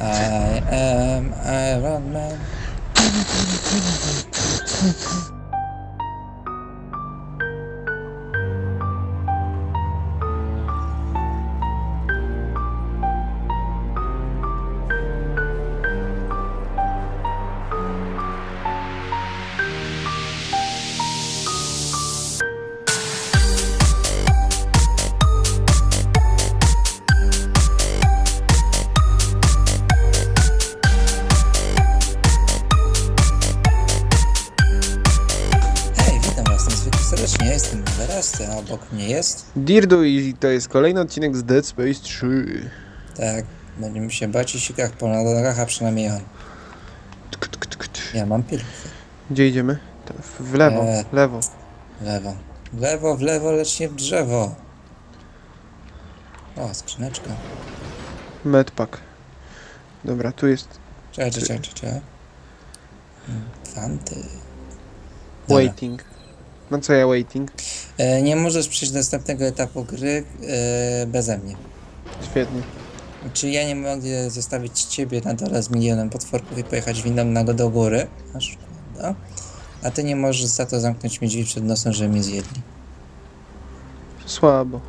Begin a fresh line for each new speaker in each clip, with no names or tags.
I am Iron Man.
Dirdu i to jest kolejny odcinek z Dead Space 3.
Tak, będziemy się bać i sikach po nogach, a przynajmniej
tk.
Ja mam pilkę.
Gdzie idziemy? W lewo,
Eee.
w lewo.
W lewo. W lewo, w lewo, lecz nie w drzewo. O, skrzyneczka.
Medpack. Dobra, tu jest
Czekaj, czekaj, czekaj. Hmm, Fanty.
Waiting. No co ja waiting?
E, nie możesz przejść do następnego etapu gry e, beze mnie.
Świetnie.
Czy ja nie mogę zostawić ciebie na dole z milionem potworków i pojechać windą na do góry? A szkoda. A ty nie możesz za to zamknąć mi drzwi przed nosem, żeby mnie zjedli.
Słabo.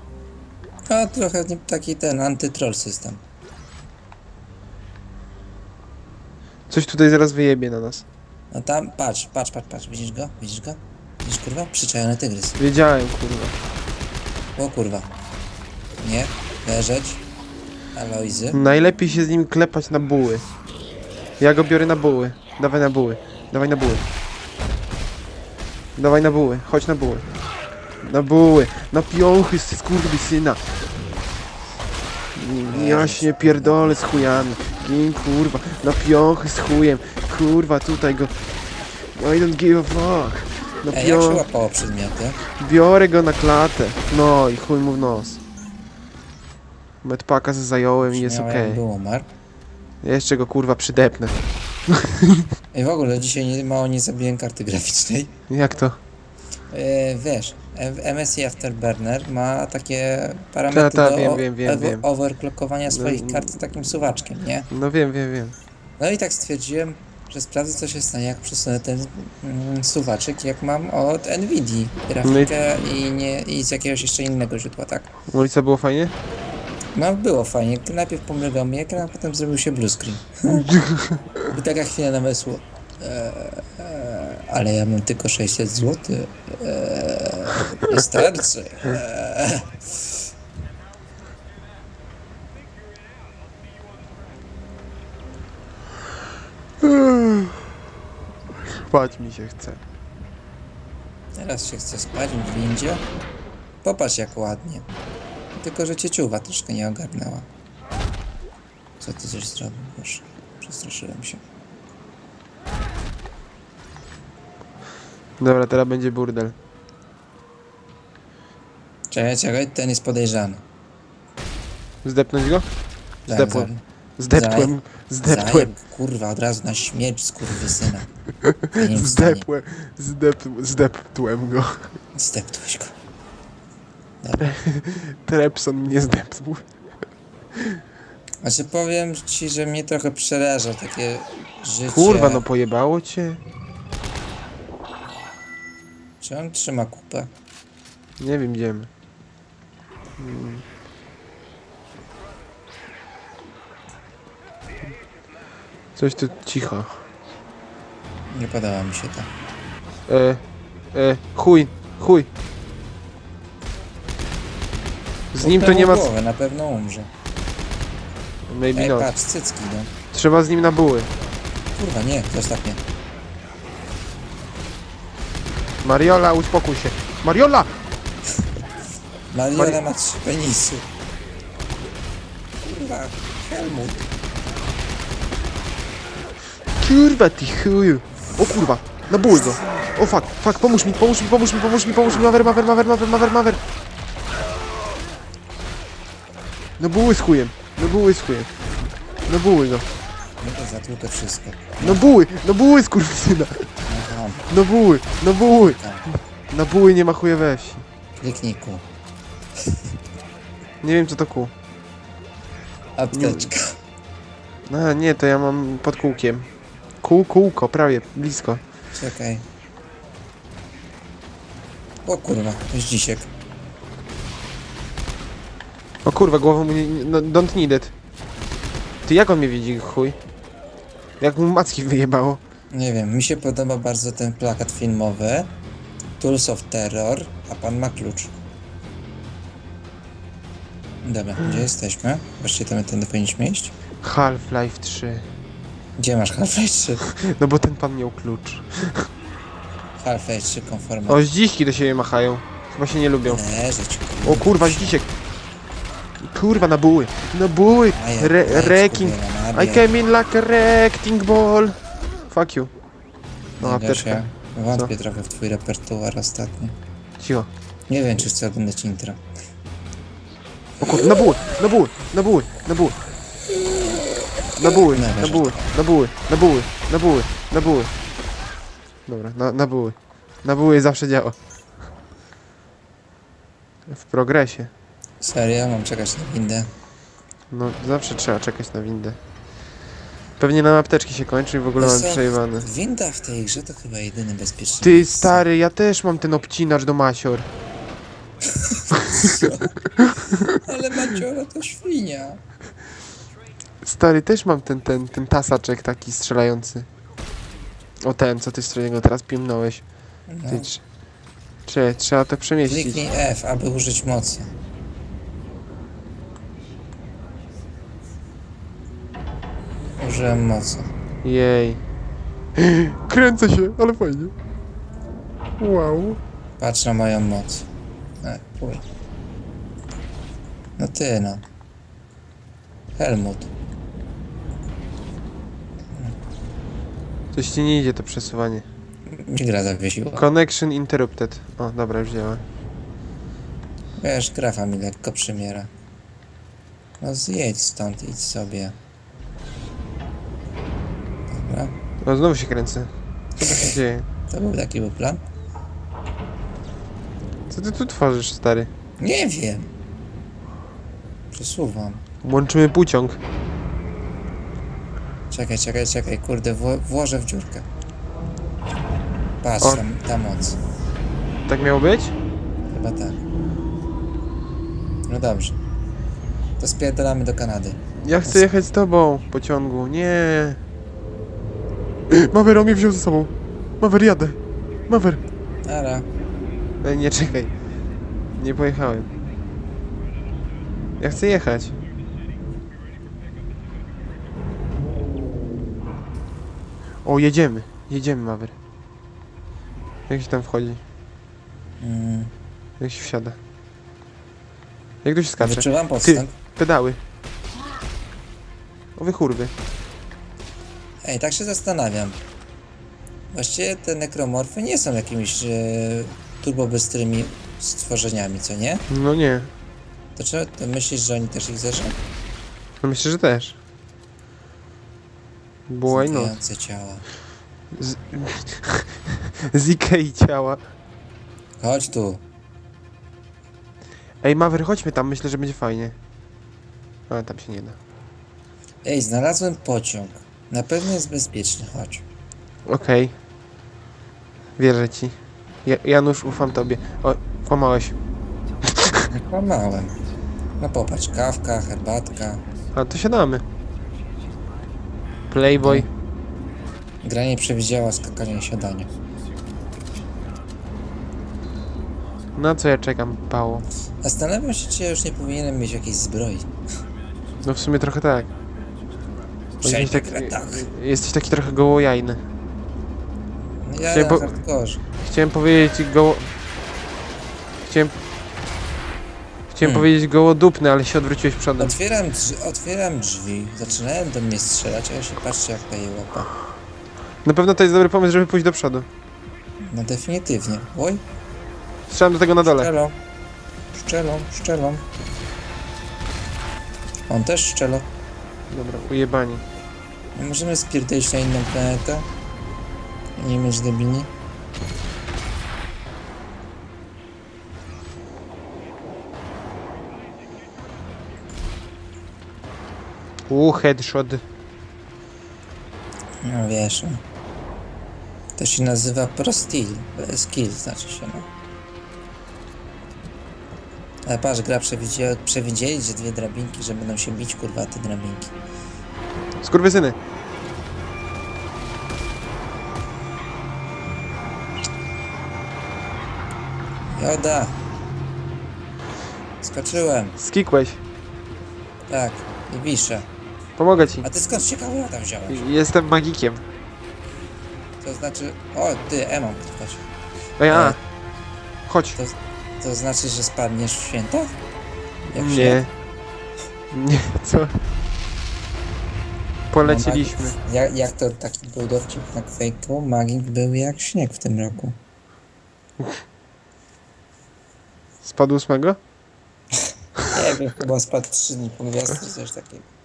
A trochę nie- taki ten antytroll system.
Coś tutaj zaraz wyjebie na nas.
No tam, patrz, patrz, patrz, patrz, widzisz go? Widzisz go? Widzisz kurwa? Przyczajony tygrys.
Wiedziałem, kurwa.
O kurwa. Nie, leżeć. Alojzy.
Najlepiej się z nim klepać na buły. Ja go biorę na buły. Dawaj na buły. Dawaj na buły. Dawaj na buły. Chodź na buły. Na buły. Na piąchy, syna. Jaśnie pierdolę z chujami. Kurwa. Na piąchy z chujem. Kurwa, tutaj go. I don't give a fuck. Na
Ej, jak się łapało przedmioty?
Biorę go na klatę. No i chuj mu w nos. Medpaka zająłem i jest
Miałem,
okej.
Był umarł.
Ja jeszcze go kurwa przydepnę.
I w ogóle dzisiaj nie, mało nie zabiłem karty graficznej.
Jak to?
E, wiesz, MSI Afterburner ma takie parametry
Ta, ta,
do
wiem, wiem, wiem,
ewo-
wiem.
overclockowania swoich
No,
kart takim suwaczkiem, nie?
No wiem, wiem, wiem.
No i tak stwierdziłem, że sprawdzę co się stanie jak przesunę ten mm, suwaczek jak mam od Nvidia grafikę i, nie, i z jakiegoś jeszcze innego źródła, tak?
No i co było fajnie?
No było fajnie, najpierw pomrygał mi ekran, a potem zrobił się blue screen. I taka chwila namysłu. Eee, ale ja mam tylko 600 zł. Eee, nie starczy. Eee.
Spać mi się chce.
Teraz się chce spać w windzie. Popatrz jak ładnie. Tylko, że cieciuwa troszkę nie ogarnęła. Co ty coś zrobił? Boże, przestraszyłem się.
Dobra, teraz będzie burdel.
Czekaj, czekaj, ten jest podejrzany.
Zdepnąć go?
Tak,
Zdepłem. Zdepłem. Zdepłem.
Zajeb, kurwa, od razu na śmierć skurwysyna. Wstanie.
Zdepłem. Zdepłem. Zdeptłem go.
Zdeptłeś go.
Trepson mnie zdepnął.
Znaczy powiem ci, że mnie trochę przeraża takie życie.
Kurwa, no pojebało cię?
Czy on trzyma kupę?
Nie wiem, gdzie my. Hmm. Coś tu cicho.
Nie podoba mi się to.
E, e, chuj, chuj. Z nim to nie ma...
Głowę, na pewno umrze.
Maybe
Ej,
not.
patrz, cycki, no.
Trzeba z nim na buły.
Kurwa, nie, zostaw mnie.
Mariola, uspokój się. Mariola!
Mariola
Mari-
ma trzy penisy. Kurwa, Helmut.
Kurwa, ty chuju. O kurwa, na buły go. O fuck, fuck, pomóż mi, pomóż mi, pomóż mi, pomóż mi, pomóż mi, mawer, mawer, mawer, mawer, mawer, mawer. No buły z chujem, no buły z chujem. No buły go.
No to zatrute wszystko.
No buły, no buły skurwysyna.
Aha,
No buły, no buły. Na buły nie ma chuje we wsi.
Kliknij ku.
Nie wiem co to ku.
Apteczka.
A, nie, to ja mam pod kółkiem. Kół, kółko, prawie, blisko.
Czekaj. O kurwa, dzisiek.
O kurwa, głową mu nie... No, don't need it. Ty, jak on mnie widzi, chuj? Jak mu macki wyjebało?
Nie wiem, mi się podoba bardzo ten plakat filmowy. Tools of Terror, a pan ma klucz. Dobra, gdzie jesteśmy? Właściwie to my tędy powinniśmy iść.
Half-Life 3.
Gdzie masz Half-Life 3?
No bo ten pan miał klucz.
Half-Life 3 konformy.
O, zdziśki do siebie machają. Chyba się nie lubią.
Leżeć.
O kurwa, zdzisiek. Kurwa, na buły. Na buły.
A ja-
Re
skupiona,
I came in like a wrecking ball. Fuck you. No.
Gosia, Wątpię trochę w twój repertuar ostatnio.
Cicho.
Nie wiem, czy chcę oglądać intro.
O kurwa, na buły, na buły, na buły, na buły. Na buły, na buły, na buły, na buły, na buły, na buły. Dobra, na, na buły. Na buły zawsze działa. W progresie.
Serio? Mam czekać na windę?
No, zawsze trzeba czekać na windę. Pewnie nam apteczki się kończą i w ogóle
Wiesz
mam
co?
przejebane.
Winda w tej grze to chyba jedyny bezpieczny.
Ty stary, ja też mam ten obcinacz do masior.
Ale Maciora to świnia.
Stary, też mam ten, ten, ten tasaczek taki strzelający. O ten, co ty z którego teraz piłnąłeś.
No.
Ty, trz- Cze, trzeba to przemieścić.
Kliknij F, aby użyć mocy. Użyłem mocy.
Jej. Kręcę się, ale fajnie. Wow.
Patrz na moją moc. E. No ty no. Helmut.
Coś ci nie idzie to przesuwanie.
Mi gra zawiesiła.
Connection interrupted. O, dobra, już działa.
Wiesz, grafa mi lekko przymiera. No zjedź stąd, idź sobie. Dobra.
O, znowu się kręcę. Co tu się dzieje?
To był taki był plan?
Co ty tu tworzysz, stary?
Nie wiem. Przesuwam.
Łączymy pociąg.
Czekaj, czekaj, czekaj, kurde, wło włożę w dziurkę. Patrz,
O.
tam, ta moc.
Tak miało być?
Chyba tak. No dobrze. To spierdalamy do Kanady.
Ja chcę jechać z tobą w pociągu. Nie. Maver, on mnie wziął ze sobą. Maver, jadę. Maver.
Ara.
Ej, nie czekaj. Nie pojechałem. Ja chcę jechać. O, jedziemy. Jedziemy, Maver. Jak się tam wchodzi?
Mm,
Jak się wsiada? Jak tu się skacze?
wyczuwam podstęp.
Pedały. O wy kurwy.
Ej, tak się zastanawiam. Właściwie te nekromorfy nie są jakimiś e, turbobystrymi stworzeniami, co nie?
No nie.
To, czy, to myślisz, że oni też ich zeszą?
No myślę, że też. Było i no.
Znikające ciała.
Z, z Ikei ciała.
Chodź tu.
Ej, Maver, chodźmy tam, myślę, że będzie fajnie. Ale tam się nie da.
Ej, znalazłem pociąg. Na pewno jest bezpieczny, chodź.
Okej. Wierzę ci. Ja, Janusz, ufam tobie. O, kłamałeś.
Kłamałem. No popatrz, kawka, herbatka.
A to siadamy. Playboy.
Gra nie przewidziała skakania i siadania.
Na co ja czekam, pało?
Zastanawiam się, czy ja już nie powinienem mieć jakiejś zbroi.
No w sumie trochę tak. Jesteś taki,
kretach.
jesteś taki trochę gołojajny.
Ja
Chciałem po-. Chciałem powiedzieć goło... Chciałem... Chciałem
Hmm.
powiedzieć gołodupny, ale się odwróciłeś przodem.
Otwieram, drzwi, otwieram drzwi. Zaczynają do mnie strzelać, a ja się patrzę jak daje łapa.
Na pewno to jest dobry pomysł, żeby pójść do przodu.
No definitywnie. Oj,
Strzelam do tego na dole.
szczelą. Szczelą, szczelą. On też szczelo.
Dobra, ujebani.
Możemy spierdolić na inną planetę. Nie mieć debini.
Uuu, headshot.
No wiesz, no. To się nazywa prostil. Skill znaczy się, no. Ale patrz, gra przewidzieli, przewidzieli, że dwie drabinki, że będą się bić, kurwa, te drabinki.
Skurwysyny.
Joda! Skoczyłem,
Skikłeś.
tak, i wiszę.
Pomogę ci.
A ty skąd ciekawe ja tam wziąłeś?
Jestem magikiem.
To znaczy... O, ty, Emon, ktoś.
Ej, a.
E.
Chodź.
To, to znaczy, że spadniesz w święta? Jak
Nie.
śnieg?
Nie, co? Poleciliśmy.
No, Magik- Jak, jak to taki był dowcip na fejku? Magik był jak śnieg w tym roku.
Spadł ósmego?
Nie wiem, chyba spadł 3 dni po gwiazdce, czy coś takiego.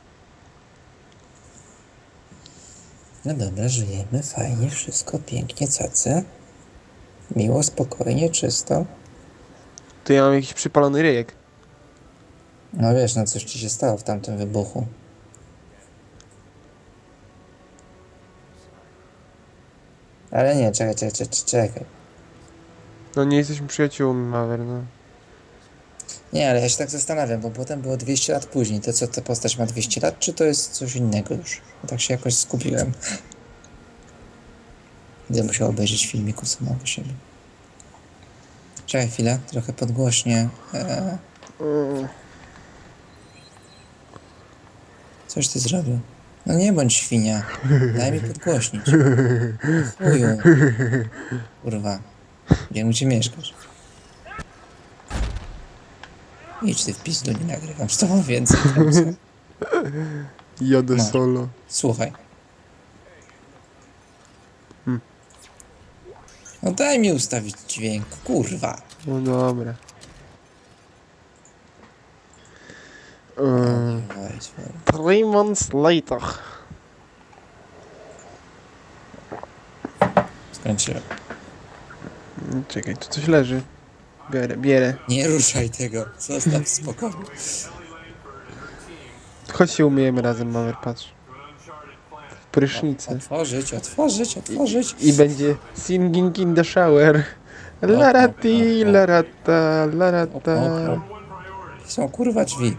No dobra, żyjemy, fajnie, wszystko pięknie, cacy. Miło, spokojnie, czysto.
To ja mam jakiś przypalony ryjek.
No wiesz, no coś ci się stało w tamtym wybuchu. Ale nie, czekaj, czekaj, czekaj, czekaj.
No nie jesteśmy przyjaciółmi, Maver, no.
Nie, ale ja się tak zastanawiam, bo potem było 200 lat później. To co, ta postać ma 200 lat, czy to jest coś innego już? Tak się jakoś skupiłem. Będę musiał obejrzeć filmiku samego siebie. Czekaj chwilę, trochę podgłośnie.
Mm.
coś ty zrobił. No nie bądź świnia. Daj mi podgłośnić. Chuju. Kurwa. Wiem, gdzie mieszkasz. Idź ty w pizdu, nie nagrywam z tobą więcej.
Jadę
No.
solo.
Słuchaj.
Hmm.
No daj mi ustawić dźwięk, kurwa.
No dobra. Um, three months later.
Skończyłem.
Mm, Czekaj, tu coś leży. Bierę, bierę.
Nie ruszaj tego, zostaw w spokoju.
Chodź się umyjemy razem, Maver, patrz. W prysznicy.
Otworzyć, otworzyć, otworzyć.
I będzie singing in the shower. Larati, larata, larata.
Są kurwa drzwi.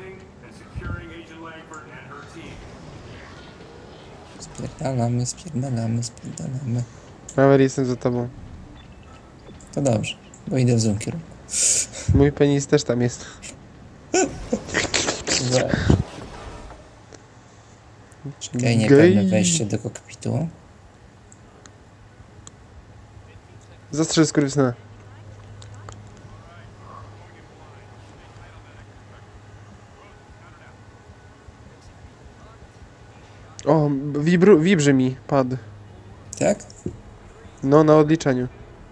Spierdalamy, spierdalamy, spierdalamy.
Maver, jestem za tobą.
To dobrze, bo idę w złym kierunku.
Mój penis też tam jest.
Czekaj, nie
Gej.
pewne wejście do kokpitu.
Zastrzel skurwysyna. O, wibru, wibrzy mi pad.
Tak?
No, na odliczeniu.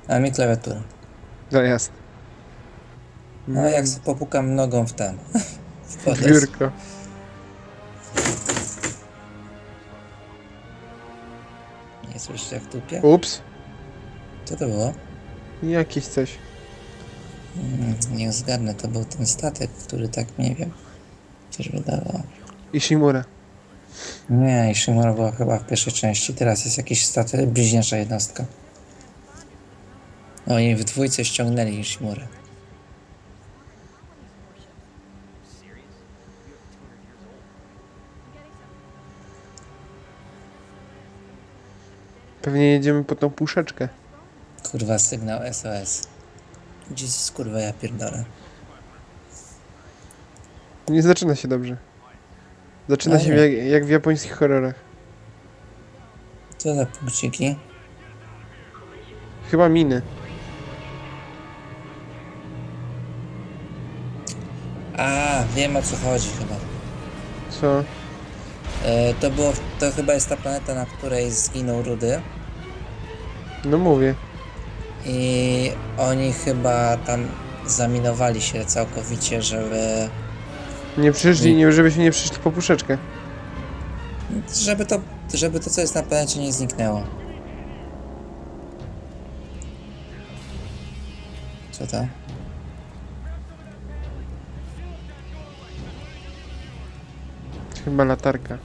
A mi klawiatura.
Zajazd.
No jak sobie popukam nogą w ten. W
biurko.
Nie słyszysz jak tupie?
Ups.
Co to było?
Jakieś coś.
Mm, niech zgadnę, to był ten statek, który tak, nie wiem, coś wydawał.
Ishimura.
Nie, i Shimura była chyba w pierwszej części, teraz jest jakiś statek, bliźniacza jednostka. Oni w dwójce ściągnęli Ishimurę.
Pewnie jedziemy po tą puszeczkę.
Kurwa, sygnał SOS. Jesus, kurwa, ja pierdolę.
Nie zaczyna się dobrze. Zaczyna
No
się jak, jak w japońskich horrorach.
Co za punkciki?
Chyba miny.
A, wiem o co chodzi chyba.
Co?
E, to było, to chyba jest ta planeta, na której zginął Rudy.
No mówię.
I oni chyba tam zaminowali się całkowicie, żeby,
Nie przyszli, nie, żebyśmy nie przyszli po puszeczkę.
żeby to, żeby to co jest na planecie nie zniknęło. Co to?
Chyba latarka.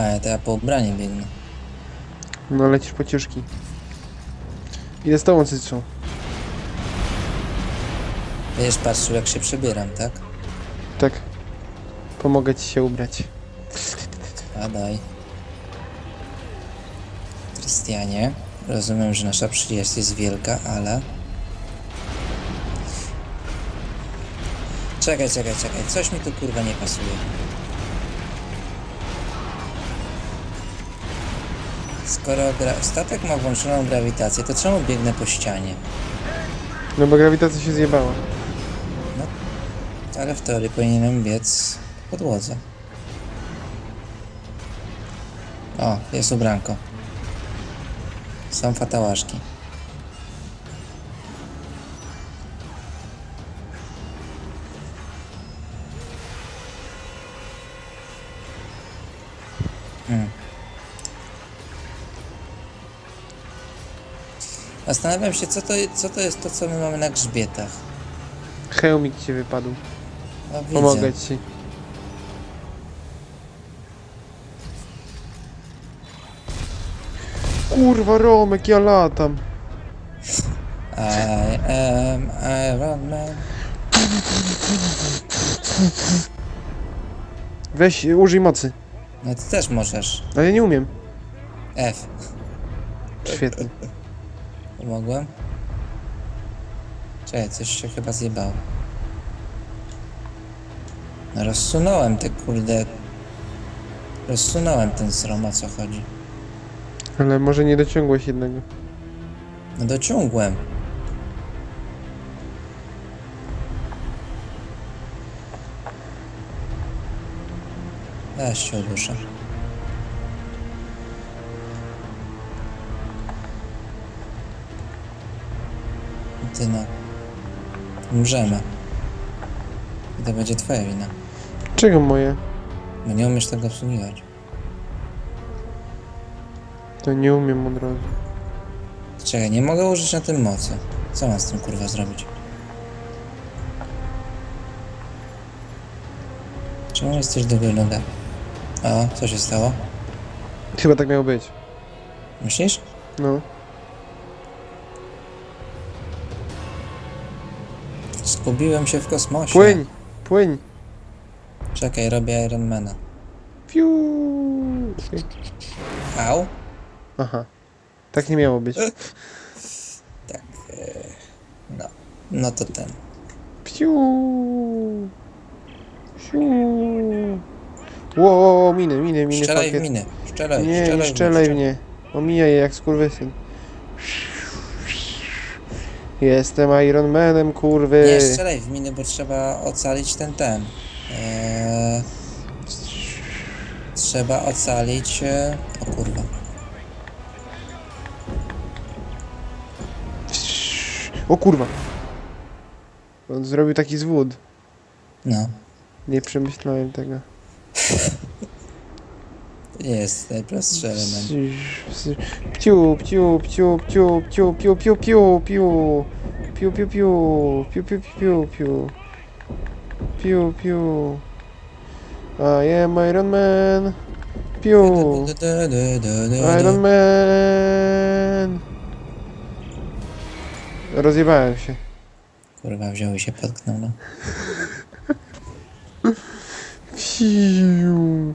A, to ja po ubranie biegnę.
No lecisz po ciuszki. Idę z tobą, Cycu.
Będziesz patrzył jak się przebieram, tak?
Tak. Pomogę ci się ubrać.
A daj. Krystianie, rozumiem, że nasza przyjaźń jest wielka, ale... Czekaj, czekaj, czekaj, coś mi tu kurwa nie pasuje. Skoro statek ma włączoną grawitację, to czemu biegnę po ścianie?
No bo grawitacja się zjebała.
Ale w teorii powinienem biec po podłodze. O, jest ubranko. Są fatałaszki. Zastanawiam się, co to, co to jest to, co my mamy na grzbietach.
Hełmik ci wypadł.
No, widzę.
Pomogę ci. Kurwa, Romek, ja latam.
I am Iron Man.
Weź, użyj mocy.
No ty też możesz.
Ale ja nie umiem.
F.
Świetnie.
Pomogłem? Czekaj, coś się chyba zjebało. No rozsunąłem te kurde... Rozsunąłem ten srom, o co chodzi.
Ale może nie dociągłeś jednego.
No dociągłem. Aż się uduszę. Ty no. Umrzemy. I to będzie twoja wina.
Czego moje?
Bo nie umiesz tego obsługiwać.
To nie umiem od razu.
Czekaj, nie mogę użyć na tym mocy. Co mam z tym kurwa zrobić? Czemu jesteś do wyloga? O, co się stało?
Chyba tak miało być.
Myślisz?
No.
Zgubiłem się w kosmosie.
Płyń! Płyń!
Czekaj, robię Ironmana.
Piu!
Au?
Aha. Tak nie miało być.
Tak. e, No. No to ten.
Piu! Piu! Ło, miny, miny, miny,
Strzelaj w
pakiet.
miny. Strzelaj,
Nie,
strzelaj
nie
w
strzelaj
miny.
mnie. Omijaj je jak skurwysyn. Jestem Iron Manem, kurwy.
Nie, strzelaj w miny, bo trzeba ocalić ten ten. Eee, trzeba ocalić. E... O kurwa.
O kurwa. On zrobił taki zwód.
No.
Nie przemyślałem tego.
To nie jest najprostszy element.
Pciu, pciu, pciu, pciu, pciu, piu, piu, piu, piu. Piu, piu, piu, piu, piu, piu, piu. Piu, piu. I am Iron Man. Piu. Iron Man. Rozjebałem się.
Kurwa, wziął i się potknął, no.
Piu.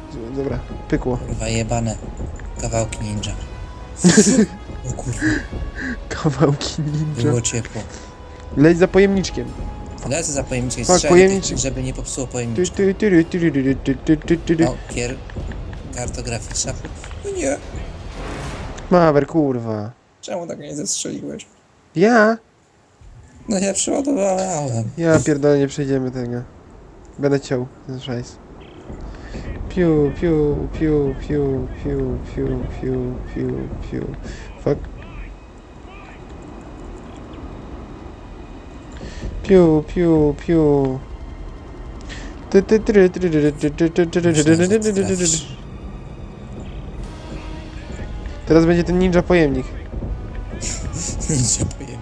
Dobra, pykło.
kurwa, jebane. Kawałki ninja. O kurwa,
Kawałki ninja.
było ciepło.
Leć za pojemniczkiem.
Lecę za pojemniczkiem
Tak,
strzelić,
pojemniczek.
żeby nie popsuło
Ty,
pojemniczka.
ty, ty, ty, ty, ty, ty, ty, ty, ty, ty.
O, kier... Kartograficzna. No nie,
Mawer, kurwa.
czemu tak nie zestrzeliłeś?
Ja?
No ja przeładowałem.
Ja pierdolę, nie przejdziemy tego. Będę ciął ten szajs. Piu, piu, piu, piu, piu, piu, piu, piu, piu. Fuck. Piu, piu, piu. Teraz będzie ten ninja pojemnik.
Nie powiem.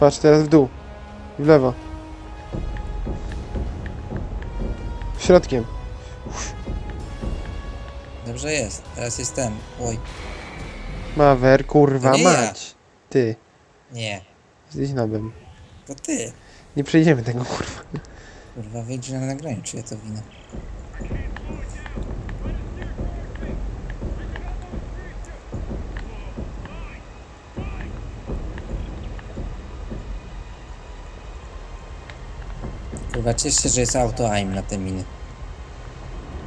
Patrz, teraz w dół. W lewo. Środkiem.
Dobrze jest. Teraz jestem. Oj.
Mawer, kurwa,
To nie ja.
mać. Ty,
Nie.
jesteś nobem.
To ty.
Nie przejdziemy tego, kurwa.
Kurwa, wyjdzie na nagraniu, czyje to wina. Kurwa, ciesz się, że jest auto-aim na te miny.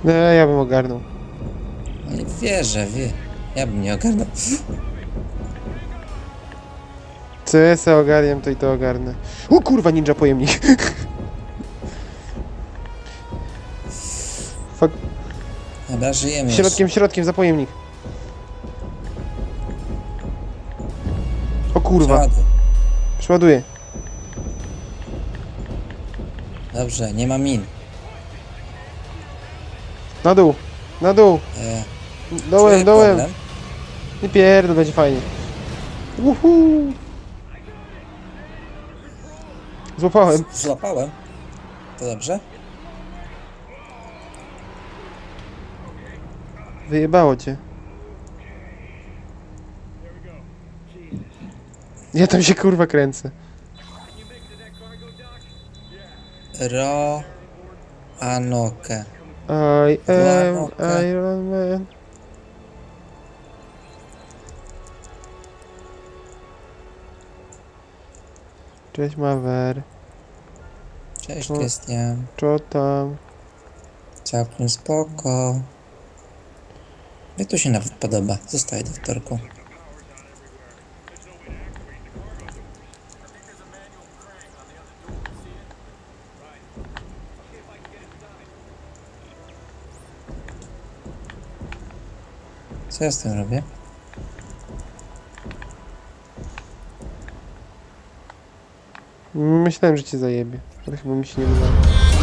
No, ja bym ogarnął.
Nie wierzę, wie. Ja bym nie ogarnął.
Co ja se ogarniam, to i to ogarnę. O kurwa, ninja pojemnik. Fuck.
Dobra, żyjemy
Środkiem, środkiem, za pojemnik. O kurwa,
Przeładuj.
przeładuję.
Dobrze, nie ma min.
Na dół, na dół.
E,
Dołem,
czuję
dołem.
problem.
Nie pierdol, będzie fajnie. Uhu. Złapałem.
Złapałem. To dobrze?
Wyjebało cię. Ja tam się kurwa kręcę.
Ro... Anoke.
I am. Iron Man. Cześć Mawer.
Cześć,
O.
Krystian.
Co tam?
Całkiem spoko. Mnie to się nawet podoba. Zostaję doktorką. Co ja z tym robię?
Myślałem, że cię zajebie, ale chyba mi się nie udało.